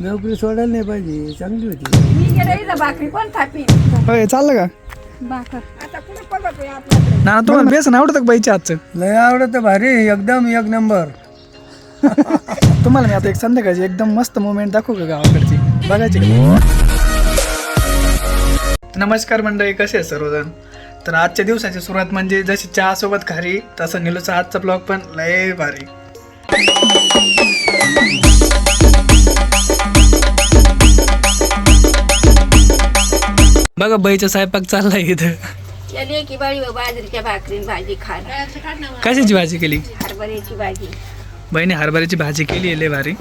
नोकरी सोडायला नाही पाहिजे चांगली होती. मी गेले इथं भाकरी कोण थापी होय चाललं का? भाकर. आता कुठे बघतोय आपल्याकडे? ना तुम्हाला बेसन आवडतं का बाईच्या आजचं लय आवडत भारी एकदम एक नंबर. तुम्हाला मी आता एक संध्याकाळची एकदम मस्त मुवमेंट दाखवू का गावाकडची? बघायची का? नमस्कार मंडळी कसे आहे सर्वजण? तर आजच्या दिवसाची सुरुवात म्हणजे जशी चहा सोबत खारी तसं निलोचा आजचा ब्लॉग पण लय भारी. बघा बाईचा स्वयंपाक चाललाय इथं. की बाळी बाजरीच्या भाकरी भाजी खाणं कशाची भाजी केली? हरभऱ्याची भाजी. बहिणी हरभऱ्याची भाजी केली आहे लय भारी.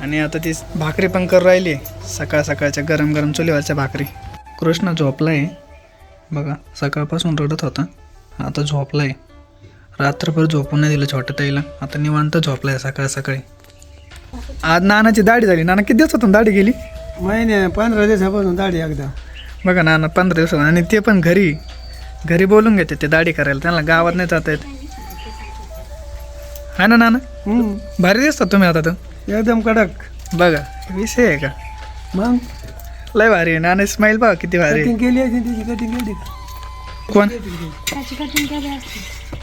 आणि आता ती भाकरी पण करू राहिली. आहे सकाळ सकाळच्या गरम गरम चुलीवरच्या भाकरी. कृष्ण झोपला आहे बघा सकाळपासून रडत होता. आता झोपला आहे रात्रभर झोपून नाही दिलं छोट्या ताईला. आता निवांत झोपला आहे सकाळ सकाळी. आज नानाची दाढी झाली. नाना किती दिवसातून दाढी गेली महिने पंधरा दिवसापासून दाढी एकदा. बघा नाना पंधरा दिवसात. आणि ते पण घरी. घरी बोलून घेते ते दाढी करायला. त्यांना गावात नाही जाता येत. है ना नाना? हम्म, भारी दिसतात तुम्ही आता तर. एकदम कडक. बघा. विषय आहे का? मग? लय भारी आहे. नाना स्माईल बघा किती भारी आहे. कटिंग केली आहे तिची कटिंग केली. कोण?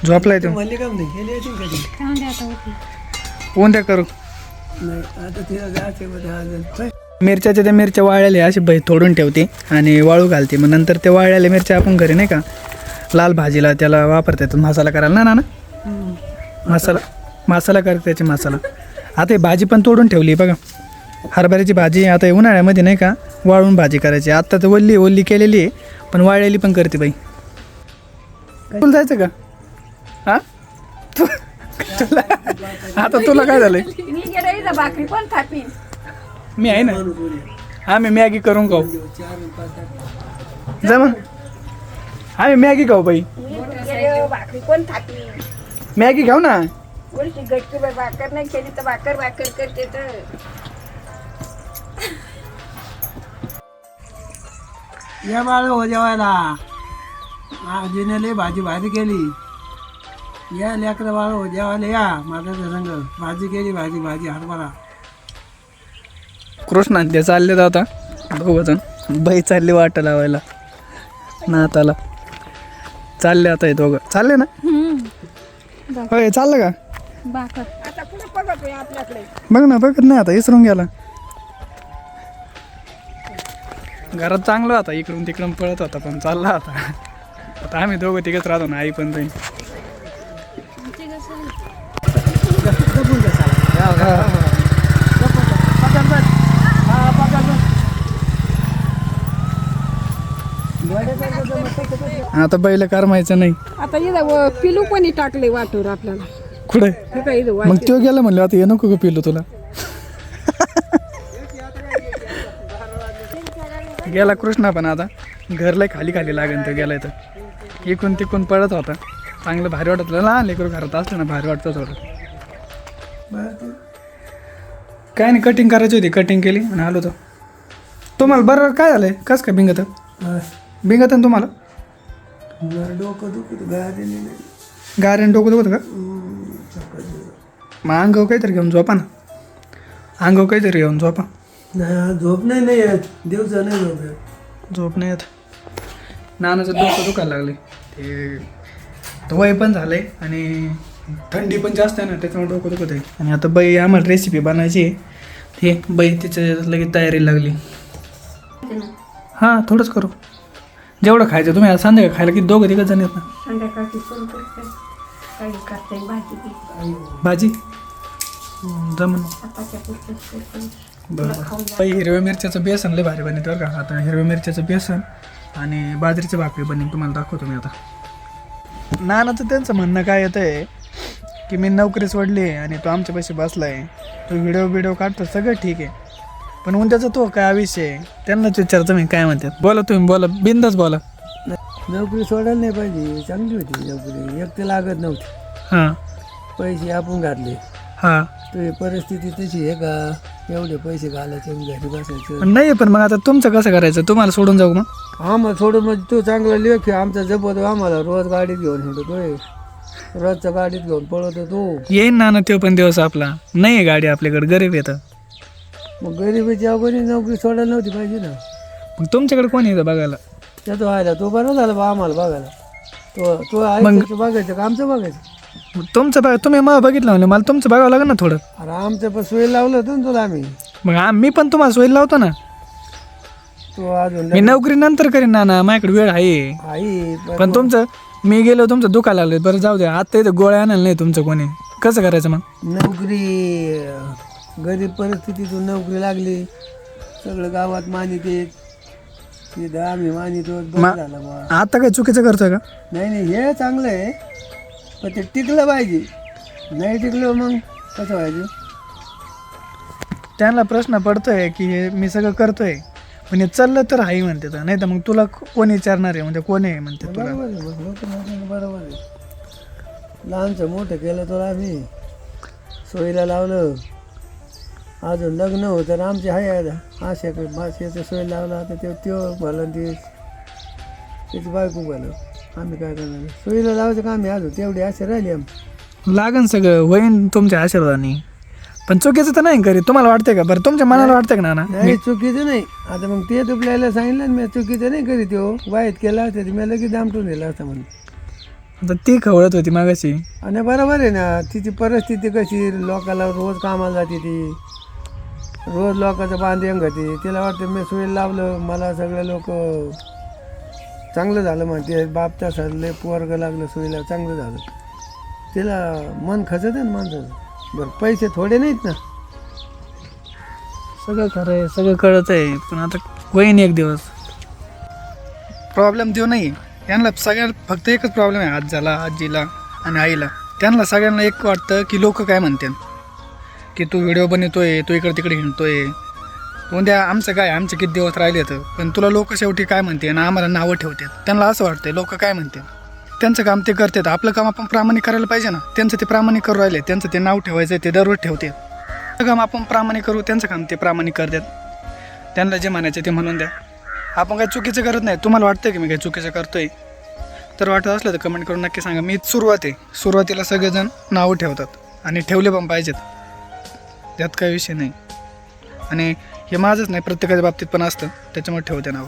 झोपलाय तू. म्हणली का नाही केली आहे कटिंग उद्या करू. नाही आता तिला जायचं आज मिरच्याच्या त्या मिरच्या वाळल्या अशी बाई थोडून ठेवते आणि वाळू घालते. मग नंतर ते वाळलेल्या मिरच्या आपण घरी नाही का लाल भाजीला त्याला वापरता येतो मसाला करायला. ना ना मसाला मसाला करते त्याची मसाला. आता ही भाजी पण तोडून ठेवली बघा. हरभऱ्याची भाजी आता उन्हाळ्यामध्ये नाही का वाळून भाजी करायची. आत्ता तर ओल्ली ओल्ली केलेली आहे पण वाळलेली पण करते बाई. तुला जायचं का? हा? तू तुला आता तुला काय झालंय? मी भाकरी मी आहे ना. आम्ही मॅगी करून खाऊ. जा मग. आम्ही मॅगी खाऊ बाई. मॅगी खाऊ ना. भाकर नाही केली तर भाकर भाकर करते तर या बाळ हो जेवायला. आजीने लय भाजी भाजी केली. या लेकरं बाळ हो जेवायला या माझा संग. भाजी केली भाजी भाजी हरभरा. कृष्णा ते चालले तर आता. दोघं जण बाई चालली वाट लावायला. नाताला. चालले आता हे दोघं. चालले ना? होय चाललं का? आता बघ ना बघत नाही आता इसरून गेला. घरात चांगलं होता इकडून तिकडून पळत होता पण चालला आता. आता आम्ही दोघं तिघच राहतो ना आई पण जाईल आता बैल करमायचं नाही. आता इथं पिलू कोणी टाकले वाटूर आपल्याला? कुठे? हे काय इथं मग तो गेला म्हणलं आता हे नको का पिलो तुला. गेला कृष्णा पण आता. घरला खाली खाली लागेल तो गेलाय तर. इकून तिकून पडत होता. चांगलं भारी वाटत होतं. लहान लेकरू घरात असलं ना भारी वाटतं थोडं. काय नाही कटिंग करायची होती. कटिंग केली आणि आलो तो तुम्हाला बरोबर काय झालंय? कस काय बिंगत बिंगत ना तुम्हाला? डोकं दुखत डोकं दुखत का? मग अंगावर काहीतरी घेऊन झोपा ना. अंगावर काहीतरी घेऊन झोपा. नाही झोप नाही नाही येत. दिवसा नाही झोप येत. झोप नाही येत. नानाचं डोकं दुखायला लागले ते वय पण झालंय आणि थंडी पण जास्त आहे ना त्याच्यामुळे डोकं दुखत आहे आणि आता बाई आम्हाला रेसिपी बनायची आहे. ते बाई तिचं लगेच तयारी लागली. हां थोडंच करू. जेवढं खायचं तुम्ही आता संध्याकाळी खायला की दोघं तिघं जण येत ना? संध्याकाळची कोण करते. काही करते भाजी बी. भाजी? हम्म, जमन करते. बरं बाई हिरव्या मिरच्याचं बेसन लय भारी बनवते बरं का? आता हिरव्या मिरच्याचं बेसन आणि बाजरीचं भाकरी बनवून तुम्हाला दाखवतो मी आता. नानाचं त्यांचं म्हणणं काय येतं आहे की मी नोकरी सोडली आणि तो आमच्या पैसे बसलाय. तो व्हिडिओ बिडिओ काढतो सगळं ठीक आहे. पण उद्याचा तो काय विषय आहे? त्यांनाच विचारतो मी काय म्हणतात? बोला तुम्ही बोला. बिंदाच बोला. नोकरी सोडायला नाही पाहिजे. चांगली होती नोकरी. एक तर लागत नव्हती. हां. पैसे आपण घातले. हां. तुझी परिस्थिती तशी आहे का? एवढे पैसे घालायचे आणि घरी बसायचं. पण नाही पण मग आता तुमचं कसं करायचं? तुम्हाला सोडून जाऊ मग? आम्हाला सोडून म्हणजे तू चांगला लेख आहे. आमचा जपतो आम्हाला रोज गाडीत घेऊन हिंडतोय. रोजच्या गाडीत घेऊन पळवतो तू. येईन ना ना तो पण दिवस आपला. नाही आहे गाडी आपल्याकडे. गरीब येतं मग गरिबीच्या कोणी नोकरी सोडायला नव्हती पाहिजे ना. मग तुमच्याकडे कोणी येतं बघायला? त्या तो व्हायला तो बरं झाला बा आम्हाला बघायला. तो तो त्याचं बघायचं का आमचं बघायचं. मग तुमचं बघा तुम्ही मग बघितलं म्हणजे मला तुमचं बघावं लागेल ना थोडं. अरे आमचं पण सोय लावलं होतं ना तुला आम्ही. मग आम- मी पण तुम्हाला सोयी लावतो ना. तो अजून मी नोकरी नंतर करीन ना ना माझ्याकडे वेळ आहे. आई पण पण तुमचं मी गेलो तुमचं दुखायला लागलं. बरं जाऊ द्या. आता इथं गोळ्या आणायला नाही तुमचं कोणी. कसं करायचं मग? नोकरी अं, गरीब परिस्थितीतून नोकरी लागली. सगळं गावात मानिते तिथं आम्ही मानितो बरं मा- झालं बा आता काय चुकीचं करतोय का? नाही नाही हे चांगलं आहे पण ते टिकलं पाहिजे. नाही टिकलं मग कसं पाहिजे त्यांना प्रश्न पडतोय की हे मी सगळं करतोय पण हे चाललं तर आहे म्हणते तर नाही तर मग तुला कोणी विचारणार आहे? म्हणजे कोणी आहे म्हणते तुला? बरोबर आहे मग लोक म्हणतात बरोबर आहे. लहानचं मोठं केलं तर आम्ही सोयीला लावलं. अजून लग्न होतं तर आमचे आहे आता. आशा भाषेचं सोय लावला तर ते त्यो भलं ते त्याची बायको भलं. आम्ही काय करणार? सोयीला लावायचं का आम्ही अजून. तेवढी आशा राहिली आम लागन सगळं. होईन तुमच्या आशीर्वादाने. पण चुकीचं तर नाही करीत. तुम्हाला वाटतंय का बरं? तुमच्या मनाला वाटतंय का ना नाही चुकीचं नाही. आता मग ते तुपल्याला सांगितलं ना मी चुकीचं नाही करीत हो. वाईट केला असतं मी लगेच दामटून दिलं असतं म्हणून. आता ती खवळत होती मागाशी. आणि बरोबर आहे ना तिची परिस्थिती कशी? लोकाला रोज कामाला जाते ती. रोज लोकांचं बांधेन घाते तिला वाटतं मी सोयी लावलं. मला सगळे लोक चांगलं झालं म्हणते. बापच्या सरले पोरग लागलं सोयीला चांगलं झालं. तिला मन खचत आहे ना माणसाचं? बरं पैसे थोडे नाहीत ना? सगळं खरं आहे सगळं कळत आहे. पण आता होईन एक दिवस. प्रॉब्लेम देऊ नाही. यांना सगळ्यात फक्त एकच प्रॉब्लेम आहे आजीला आजीला आणि आईला. त्यांना सगळ्यांना एक वाटतं की लोक काय म्हणतात की तू व्हिडिओ बनवतोय तू इकडे तिकडे हिंडतोय. उद्या आमचं काय आमचे किती दिवस राहिले तर पण तुला लोक शेवटी काय म्हणते आणि आम्हाला नावं ठेवतात त्यांना असं वाटतंय लोक काय म्हणते त्यांचं काम ते करतात. आपलं काम आपण प्रामाणिक करायला पाहिजे ना. त्यांचं ते प्रामाणिक करू राहिले त्यांचं ते नाव ठेवायचं ते दररोज ठेवते काम आपण प्रामाणिक करू त्यांचं काम ते प्रामाणिक करतात. त्यांना जे म्हणायचं ते म्हणून द्या. आपण काही चुकीचं करत नाही. तुम्हाला वाटतं की मी काही चुकीचं करतोय? तर वाटत असलं तर कमेंट करून नक्की सांगा. मी सुरुवात आहे. सुरुवातीला सगळेजण नावं ठेवतात आणि ठेवले पण पाहिजेत. त्यात काही विषय नाही. आणि हे माझंच नाही प्रत्येकाच्या बाबतीत पण असतं. त्याच्यामुळे ठेवते नाव.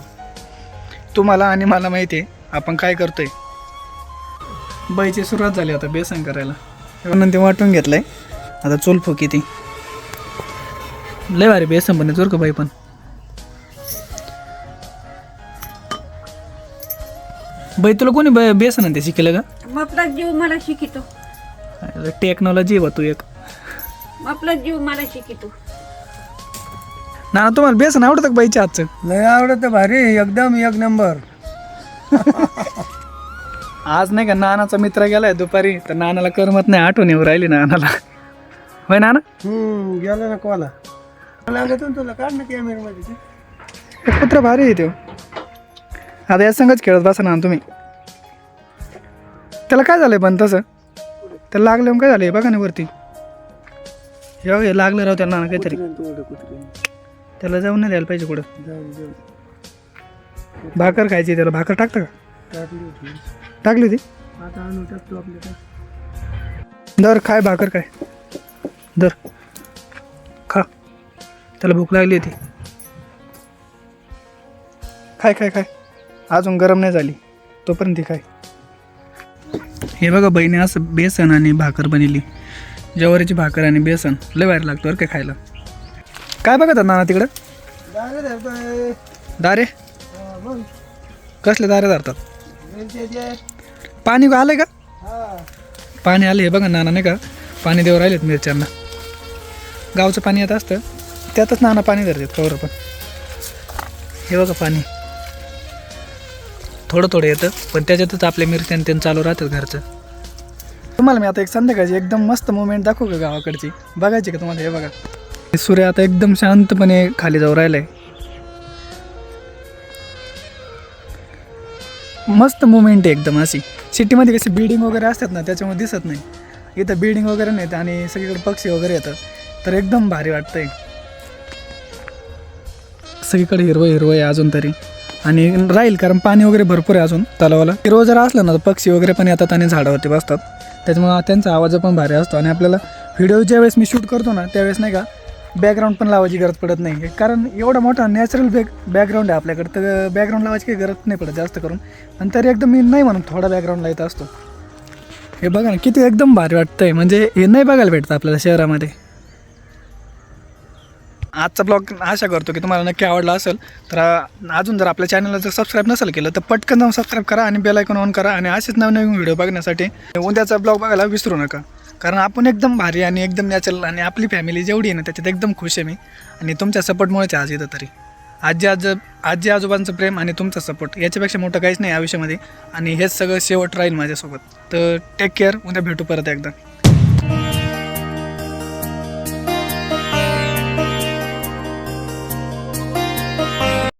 तुम्हाला आणि मला माहिती आहे आपण काय करतोय. बाईची सुरुवात झाली आता बेसन करायला. म्हणून ते वाटून घेतलंय. आता चूल फुकी ती. लय भारी बेसन पण जोर का बाई पण. बाई तुला कोणी बे- बेसन आणि ते शिकलं जीव मला शिकितो टेक्नॉलॉजी आहे बा तू एक. आपला जीव मला शिकितो ना तुम्हाला बेसन आवडतं का बाईच्या लय आवडत भारी एकदम एक नंबर. आज नाही का नानाचा मित्र गेलाय दुपारी तर नानाला करमत नाही आठवण येऊ राहिली नानाला. होय नाना? हम्म गेला ना कोला. लागत ना तुला काढ ना कॅमेरामध्ये ते. कुत्र भारी आहे तो. आता या संगच खेळत बसा ना तुम्ही. त्याला काय झालंय पण तसं? त्याला लागलं काय झालंय? बघा ना वरती. बघा, हे लागलं राव त्याला नाना काहीतरी. त्याला जाऊन नाही द्यायला पाहिजे कुठं. जाऊ, जाऊ. भाकर खायची त्याला. भाकर टाकता का? टाकली होती. दर खाय भाकर काय दर. खा. त्याला भूक लागली होती. खाय खाय खाय. अजून गरम नाही झाली. तोपर्यंत ती खाय. हे बघा बहिणी असं बेसन आणि भाकर बनवली ज्वारीची भाकर आणि बेसन. लय भारी लागतो बरं काय खायला. काय बघत नाना तिकडं? दारे? दारे कसले दारे धरतात? पाणी आलंय का? पाणी आले हे बघा नाना नाही का? पाणी देऊ राहिलेत मिरच्यांना. गावचं पाणी येत असतं. त्यातच नाना पाणी धरतात कवर पण. हे बघा पाणी. थोडं थोडं येतं पण त्याच्यातच आपल्या मिरच्यान ते चालू राहतात घरचं. तुम्हाला मी आता एक संध्याकाळची एकदम मस्त मुवमेंट दाखवू का गावाकडची? बघायची का तुम्हाला हे बघा. हे सूर्य आता एकदम शांतपणे खाली जाऊ राहिलाय. मस्त मुवमेंट आहे एकदम अशी. सिटीमध्ये कशी बिल्डिंग वगैरे असतात ना त्याच्यामुळे दिसत नाही. इथं बिल्डिंग वगैरे नाहीत आणि सगळीकडे पक्षी वगैरे येतं तर एकदम भारी वाटतंय. सगळीकडे हिरवं हिरवं आहे अजून तरी. आणि राहील कारण पाणी वगैरे भरपूर आहे अजून तलावाला. हिरवं जर असलं ना तर पक्षी वगैरे पण येतात आणि झाडावरती बसतात. त्याच्यामुळे त्यांचा आवाज पण भारी असतो आणि आपल्याला व्हिडिओ ज्यावेळेस मी शूट करतो ना त्यावेळेस नाही का बॅकग्राऊंड पण लावायची गरज पडत नाही. कारण एवढा मोठा नॅचरल बॅक बॅकग्राऊंड आहे आपल्याकडे तर बॅकग्राऊंड लावायची काही गरज नाही पडत जास्त करून. आणि तरी एकदम मी नाही म्हणून थोडा बॅकग्राऊंड लावत असतो. हे बघा ना किती एकदम भारी वाटतं आहे म्हणजे हे नाही बघायला भेटतं आपल्याला शहरामध्ये. आजचा ब्लॉग आशा करतो की तुम्हाला नक्की आवडला असेल. तर अजून जर आपल्या चॅनलला जर सबस्क्राईब नसेल केलं तर पटकन जाऊन सबस्क्राईब करा आणि बेल आयकॉन ऑन करा आणि असेच नवनवीन व्हिडिओ बघण्यासाठी. उद्याचा ब्लॉग बघायला विसरू नका. कारण आपण एकदम भारी आणि एकदम नॅचरल आणि आपली फॅमिली जेवढी आहे ना त्याच्यात एकदम खुश आहे मी. आणि तुमच्या सपोर्टमुळेच आज इथं तरी. आजी आज आजी आजोबांचं प्रेम आणि तुमचा सपोर्ट याच्यापेक्षा मोठं काहीच नाही आयुष्यामध्ये. आणि हेच सगळं शेवट राहील माझ्यासोबत. तर टेक केअर उद्या भेटू परत एकदा.